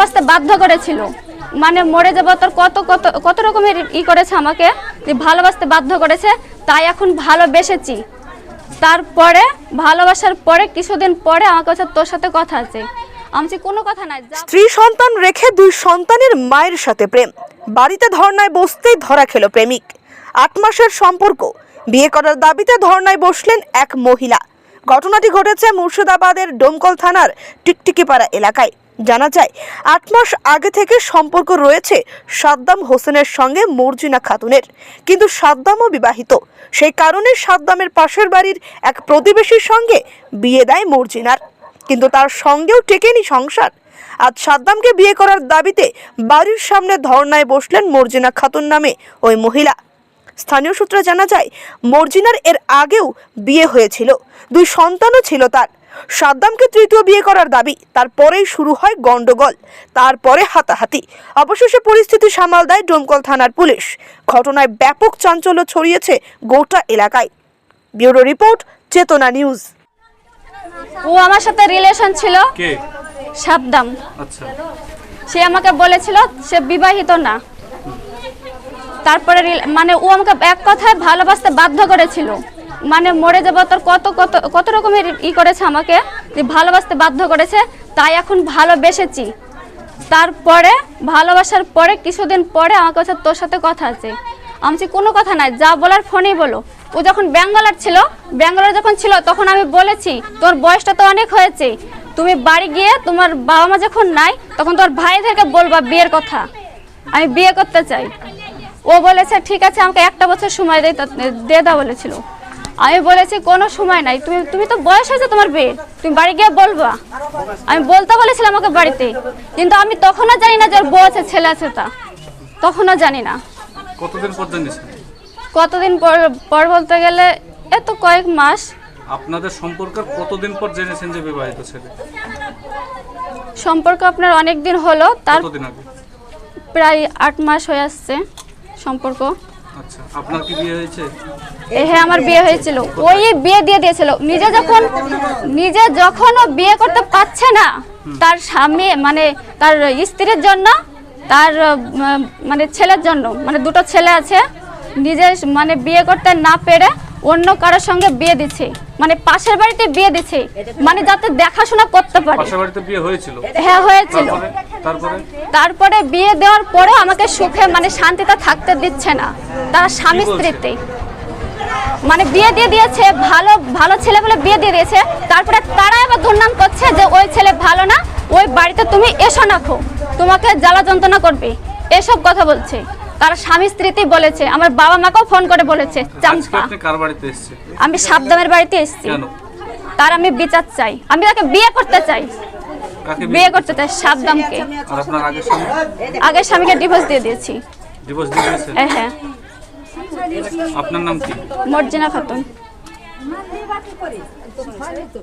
বাঁচতে বাধ্য করেছিল। মানে মরে যাব তোর কত কত কত রকমের ই করেছে আমাকে ভালোবাসতে বাধ্য করেছে, তাই এখন ভালোবেসেছি। তারপরে, ভালোবাসার পরে, কিছুদিন পরে আমার কাছে তোর সাথে কথা আছে। আমি কোনো কথা নাই স্ত্রী সন্তান রেখে দুই সন্তানের মায়ের সাথে প্রেম। বাড়িতে ধর্নায় বসতেই ধরা খেল প্রেমিক। আট মাসের সম্পর্ক। বিয়ে করার দাবিতে ধর্নায় বসলেন এক মহিলা। ঘটনাটি ঘটেছে মুর্শিদাবাদের ডোমকল থানার টিকটিকিপাড়া এলাকায়। জানা যায়, আট মাস আগে থেকে সম্পর্ক রয়েছে সাদ্দাম হোসেনের সঙ্গে মর্জিনা খাতুনের। কিন্তু সাদ্দামও বিবাহিত। সেই কারণে সাদ্দামের পাশের বাড়ির এক প্রতিবেশীর সঙ্গে বিয়ে দেয় মর্জিনার। কিন্তু তার সঙ্গেও টেকেনি সংসার। আজ সাদ্দামকে বিয়ে করার দাবিতে বাড়ির সামনে ধর্নায় বসলেন মর্জিনা খাতুন নামে ওই মহিলা। স্থানীয় সূত্রে জানা যায়, মর্জিনার এর আগেও বিয়ে হয়েছিল। দুই সন্তানও ছিল তার। সাদ্দামকে তৃতীয় বিয়ে করার দাবি। তারপরেই শুরু হয় গন্ডগোল তারপরে হাতাহাতি। অবশেষে পরিস্থিতি সামাল দেয় ডোমকল থানার পুলিশ। ঘটনায় ব্যাপক চাঞ্চল্য ছড়িয়েছে গোটা এলাকায়। Bureau report Chetana news. ও আমার সাথে রিলেশন ছিল। কে? সাবদাম আচ্ছা। সে আমাকে বলেছিল সে বিবাহিত না। তারপরে রিল- মানে ও আমাকে এক কথায় ভালোবাসতে বাধ্য করেছিল। মানে মরে যাব তোর কত কত কত রকমের ই করেছে আমাকে যে ভালোবাসতে বাধ্য করেছে তাই এখন ভালোবেসেছি তারপরে ভালোবাসার পরে কিছুদিন পরে আমাকে কাছে তোর সাথে কথা আছে আমি কোনো কথা নাই যা বলার ফোনেই বলো ও যখন ব্যাঙ্গালোর ছিল ব্যাঙ্গালোর যখন ছিল তখন আমি বলেছি তোর বয়সটা তো অনেক হয়েছে তুমি বাড়ি গিয়ে তোমার বাবা মা যখন নাই তখন তোর ভাইদেরকে বলবা বিয়ের কথা আমি বিয়ে করতে চাই ও বলেছে ঠিক আছে আমাকে একটা বছর সময় দে দিয়ে দাও বলেছিল আমি বলেছি কোনো সময় নাই। তুমি তুমি তো বয়স হয়েছে তোমার বিয়ে। তুমি বাড়ি গিয়ে বলবা। আমি বলতে বলেছিলাম আমাকে বাড়িতে। কিন্তু আমি তখনও জানি না যে ওর বউ আছে ছেলে আছে তা তখনও জানি না। কতদিন পর কতদিন পর পর বলতে গেলে এত কয়েক মাস। আপনাদের সম্পর্কের কতদিন পর জেনেছেন যে বিবাহিত ছেলে? সম্পর্ক আপনার অনেক দিন হলো। তার কতদিন আগে? প্রায় আট মাস হয়ে আসছে সম্পর্ক। আচ্ছা আপনার কি বিয়ে হয়েছে? এ হ্যাঁ আমার বিয়ে হয়েছিল। ওই বিয়ে দিয়ে দিয়েছিল। নিজে যখন নিজে যখন ও বিয়ে করতে পারছে না তার স্বামী মানে তার স্ত্রীর জন্য তার মানে ছেলের জন্য মানে দুটো ছেলে আছে নিজে মানে বিয়ে করতে না পেরে অন্য কারোর সঙ্গে বিয়ে দিচ্ছে। মানে পাশের বাড়িতে বিয়ে দিচ্ছে। মানে যাতে দেখাশোনা করতে পারে। পাশের বাড়িতে বিয়ে হয়েছিল? হ্যাঁ হয়েছিল। তারপরে? তারপরে? বিয়ে দেওয়ার পরেও আমাকে সুখে মানে শান্তিতে থাকতে দিচ্ছে না। তারা স্বামী স্ত্রীতে। মানে বিয়ে দিয়ে দিয়েছে ভালো ভালো ছেলে বলে বিয়ে দিয়ে দিয়েছে। তারপরে তারা এবার দুর্নাম করছে যে ওই ছেলে ভালো না ওই বাড়িতে তুমি এসো নাখো তোমাকে জ্বালা যন্ত্রণা করবে। এসব কথা বলছে। তারা স্বামী স্ত্রীতেই বলেছে আমার বাবা মাকেও ফোন করে বলেছে চাম্পা আমি সাবধানের বাড়িতে এসেছি। তার আমি বিচার চাই। আমি তাকে বিয়ে করতে চাই। বিয়ে করতে চাই আপনার আগের স্বামীকে ডিভোর্স দিয়ে দিয়েছি। ডিভোর্স দিয়ে দিয়েছেন? এ হ্যাঁ। আপনার নাম কি? মর্জিনা খাতুন।